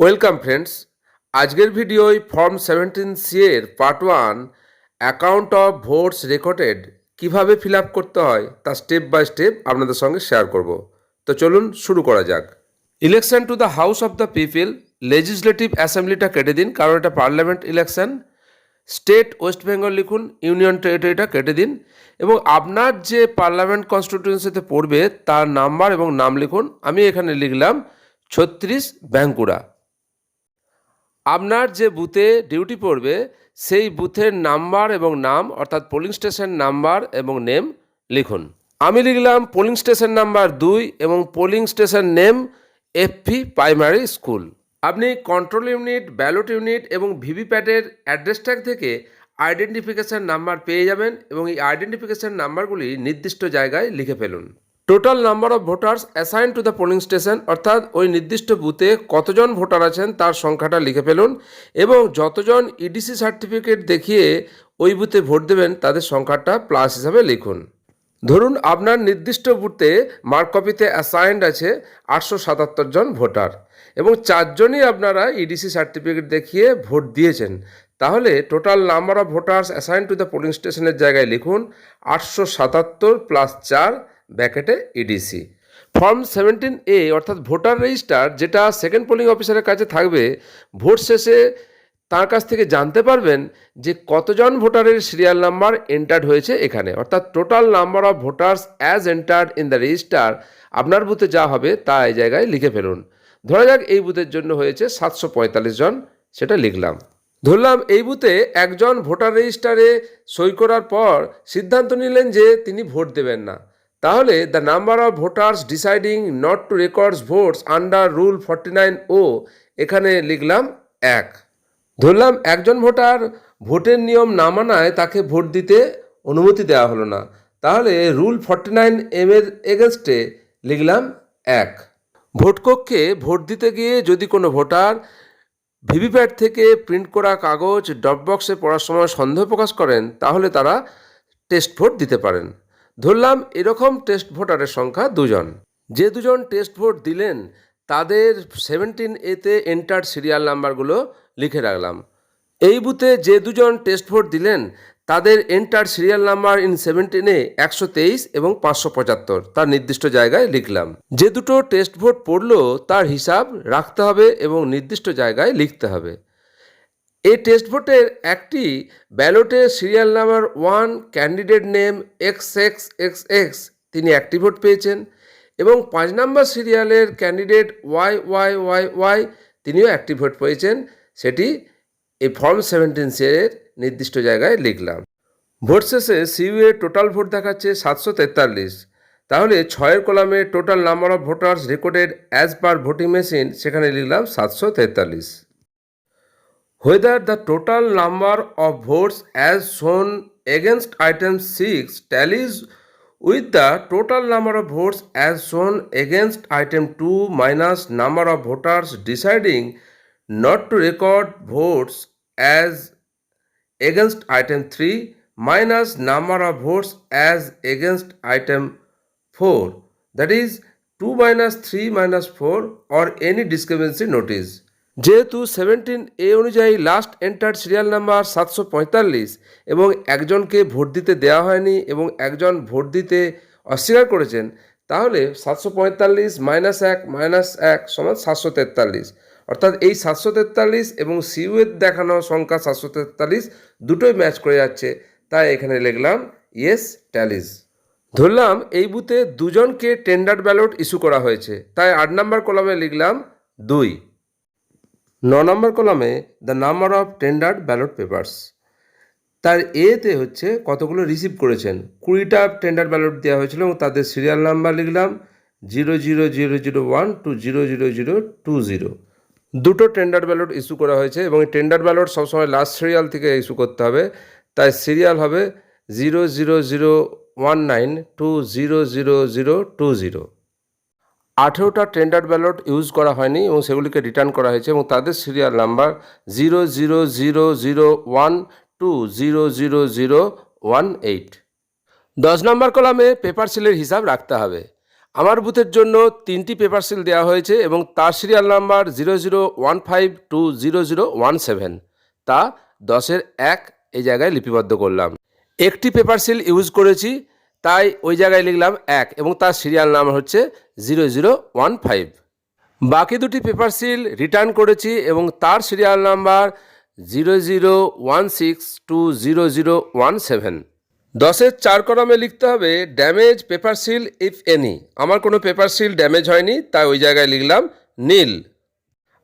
Welcome friends, আজকের ভিডিওয় form seventeen C এর part one, account of votes recorded কীভাবে ফিল আপ করতে হয় তা স্টেপ বাই স্টেপ আপনাদের সঙ্গে শেয়ার করব। তো চলুন শুরু করা যাক। Election to the house of the people, legislative অ্যাসেম্বলিটা কেটে দিন, কারণ এটা parliament election. State West Bengal লিখুন, ইউনিয়ন টেরিটরিটা কেটে দিন, এবং আপনার যে পার্লামেন্ট কনস্টিটিউয়েন্সিতে পড়বে তার নাম্বার এবং নাম লিখুন। আমি এখানে লিখলাম ছত্রিশ ব্যাঙ্কুড়া আপনার যে বুথে ডিউটি পড়বে, সেই বুথের নাম্বার এবং নাম, অর্থাৎ পোলিং স্টেশন নাম্বার এবং নেম লিখুন। আমি লিখলাম পোলিং স্টেশন নাম্বার দুই এবং polling station name FP primary school আপনি কন্ট্রোল ইউনিট ব্যালট ইউনিট এবং ভিভিপ্যাটের অ্যাড্রেস ট্যাগ থেকে আইডেন্টিফিকেশান নাম্বার পেয়ে যাবেন এবং এই আইডেন্টিফিকেশান নাম্বারগুলি নির্দিষ্ট জায়গায় লিখে ফেলুন। Total number of voters assign to the polling station অর্থাৎ ওই নির্দিষ্ট বুথে কতজন ভোটার আছেন তার সংখ্যাটা লিখে ফেলুন এবং যতজন ইডিসি সার্টিফিকেট দেখিয়ে ওই বুথে ভোট দেবেন তাদের সংখ্যাটা প্লাস হিসাবে লিখুন। ধরুন আপনার নির্দিষ্ট বুথে মার্ক কপিতে অ্যাসাইন্ড আছে আটশো সাতাত্তর জন ভোটার এবং চারজনই আপনারা ইডিসি সার্টিফিকেট দেখিয়ে ভোট দিয়েছেন। তাহলে total number of voters assign to the polling স্টেশনের জায়গায় লিখুন আটশো সাতাত্তর প্লাস চার ব্যাকেটে ইডিসি ফর্ম সেভেন্টিন এ অর্থাৎ ভোটার রেজিস্টার যেটা সেকেন্ড পোলিং অফিসারের কাছে থাকবে, ভোট শেষে তার কাছ থেকে জানতে পারবেন যে কতজন ভোটারের সিরিয়াল নাম্বার এন্টার্ড হয়েছে এখানে। অর্থাৎ total number of voters as entered in the register আপনার বুথে যা হবে তা এই জায়গায় লিখে ফেলুন। ধরা যাক এই বুথের জন্য হয়েছে সাতশো পঁয়তাল্লিশ জন, সেটা লিখলাম। ধরলাম এই বুথে একজন ভোটার রেজিস্টারে সই করার পর সিদ্ধান্ত নিলেন যে তিনি ভোট দেবেন না। তাহলে the number of voters deciding not to records votes under rule forty nine O এখানে লিখলাম এক। ধরলাম একজন ভোটার ভোটের নিয়ম না মানায় তাকে ভোট দিতে অনুমতি দেওয়া হলো না। তাহলে রুল ফর্টি নাইন এম এর এগেনস্টে লিখলাম এক। ভোটকক্ষে ভোট দিতে গিয়ে যদি কোনো ভোটার ভিভিপ্যাট থেকে প্রিন্ট করা কাগজ ড্রপ বক্সে পড়ার সময় সন্দেহ প্রকাশ করেন, তাহলে তারা টেস্ট ভোট দিতে পারেন। ধরলাম এরকম টেস্ট ভোটারের সংখ্যা দুজন। যে দুজন টেস্ট ভোট দিলেন, তাদের সেভেন্টিন এতে এন্টার সিরিয়াল নাম্বারগুলো লিখে রাখলাম। এই বুথে যে দুজন টেস্ট ভোট দিলেন, তাদের এন্টার সিরিয়াল নাম্বার ইন সেভেন্টিনে একশো তেইশ এবং পাঁচশো পঁচাত্তর, তার নির্দিষ্ট জায়গায় লিখলাম। যে দুটো টেস্ট ভোট পড়ল, তার হিসাব রাখতে হবে এবং নির্দিষ্ট জায়গায় লিখতে হবে। এই টেস্ট ভোটের একটি ব্যালটে serial number one candidate name X X X X তিনি একটি ভোট পেয়েছেন এবং পাঁচ নম্বর সিরিয়ালের candidate Y Y Y Y তিনিও একটি ভোট পেয়েছেন। সেটি এই ফর্ম সেভেন্টিন এর নির্দিষ্ট জায়গায় লিখলাম। ভোট শেষে সিইউ এর টোটাল ভোট দেখাচ্ছে সাতশো তেতাল্লিশ। তাহলে ছয়ের কলামে total number of voters recorded as per voting machine সেখানে লিখলাম সাতশো তেতাল্লিশ। Whether the total number of votes as shown against item 6 tallies with the total number of votes as shown against item 2 minus number of voters deciding not to record votes as against item 3 minus number of votes as against item 4 that is 2 minus 3 minus 4 or any discrepancy notice যেহেতু seventeen A অনুযায়ী last enter serial number সাতশো পঁয়তাল্লিশ এবং একজনকে vote দিতে দেওয়া হয়নি এবং একজন ভোট দিতে অস্বীকার করেছেন, তাহলে সাতশো পঁয়তাল্লিশ মাইনাস এক মাইনাস এক সমান সাতশো তেতাল্লিশ। অর্থাৎ এই সাতশো তেতাল্লিশ এবং সিউয়ের দেখানো সংখ্যা সাতশো তেতাল্লিশ দুটোই ম্যাচ করে যাচ্ছে। তাই এখানে লিখলাম ইয়েস ট্যালিস ধরলাম এই বুথে দুজনকে টেন্ডার ব্যালট ইস্যু করা হয়েছে। তাই আট নম্বর কলমে লিখলাম, দুই। ন নম্বর কলামে the number of tendered ballot papers তার এতে হচ্ছে কতগুলো রিসিভ করেছেন? কুড়িটা টেন্ডার ব্যালট দেওয়া হয়েছিল এবং তাদের সিরিয়াল নাম্বার লিখলাম zero zero zero zero one two zero zero zero two zero দুটো টেন্ডার ব্যালট ইস্যু করা হয়েছে এবং এই টেন্ডার ব্যালট সবসময় লাস্ট সিরিয়াল থেকে ইস্যু করতে হবে। তাই সিরিয়াল হবে zero zero zero one nine two zero zero zero two zero আঠেরোটা টেন্ডার ব্যালট ইউজ করা হয়নি এবং সেগুলিকে রিটার্ন করা হয়েছে এবং তাদের serial number zero zero zero zero one two zero zero zero one eight দশ নম্বর কলামে পেপার সিলের হিসাব রাখতে হবে। আমার বুথের জন্য তিনটি পেপার সিল দেওয়া হয়েছে এবং তার serial number zero zero one five two zero zero one seven তা দশের এক এই জায়গায় লিপিবদ্ধ করলাম। একটি পেপার সিল ইউজ করেছি তাই ওই জায়গায় লিখলাম এক এবং তার সিরিয়াল নাম্বার হচ্ছে জিরো জিরো ওয়ান ফাইভ বাকি দুটি পেপার সিল রিটার্ন করেছি এবং তার serial number zero zero one six two zero zero one seven দশের চার কলমে লিখতে হবে damage paper seal if any আমার কোনো পেপার সিল ড্যামেজ হয়নি, তাই ওই জায়গায় লিখলাম নীল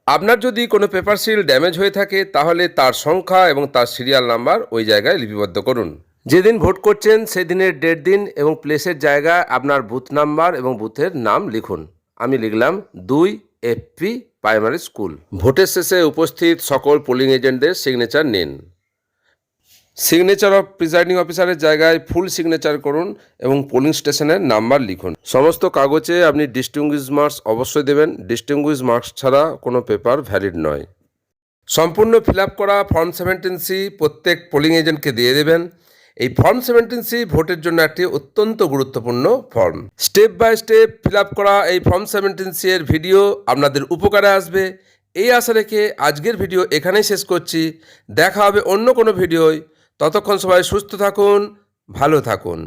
আপনার যদি কোনো পেপার সিল ড্যামেজ হয়ে থাকে, তাহলে তার সংখ্যা এবং তার সিরিয়াল নাম্বার ওই জায়গায় লিপিবদ্ধ করুন। যেদিন ভোট করছেন, সেদিনের ডেট দিন এবং প্লেসের জায়গায় আপনার বুথ নাম্বার এবং বুথের নাম লিখুন। আমি লিখলাম দুই এফপি প্রাইমারি স্কুল ভোটের শেষে উপস্থিত সকল পোলিং এজেন্টদের সিগনেচার নিন। সিগনেচার অফ প্রিজাইডিং অফিসারের জায়গায় ফুল সিগনেচার করুন এবং পোলিং স্টেশনের নাম্বার লিখুন। সমস্ত কাগজে আপনি ডিস্টিংগুইশ মার্কস অবশ্যই দেবেন। ডিস্টিংগুইশ মার্কস ছাড়া কোনো পেপার ভ্যালিড নয়। সম্পূর্ণ ফিল করা ফর্ম সেভেন্টিন সি প্রত্যেক পোলিং এজেন্টকে দিয়ে দেবেন। এই ফর্ম সেভেন্টিন সি ভোটের জন্য একটি অত্যন্ত গুরুত্বপূর্ণ form. Step by step fill up করা এই ফর্ম সেভেন্টিন সি এর ভিডিও আপনাদের উপকারে আসবে। এই আশা রেখে আজকের ভিডিও এখানেই শেষ করছি। দেখা হবে অন্য কোনো ভিডিওয়। ততক্ষণ সবাই সুস্থ থাকুন, ভালো থাকুন।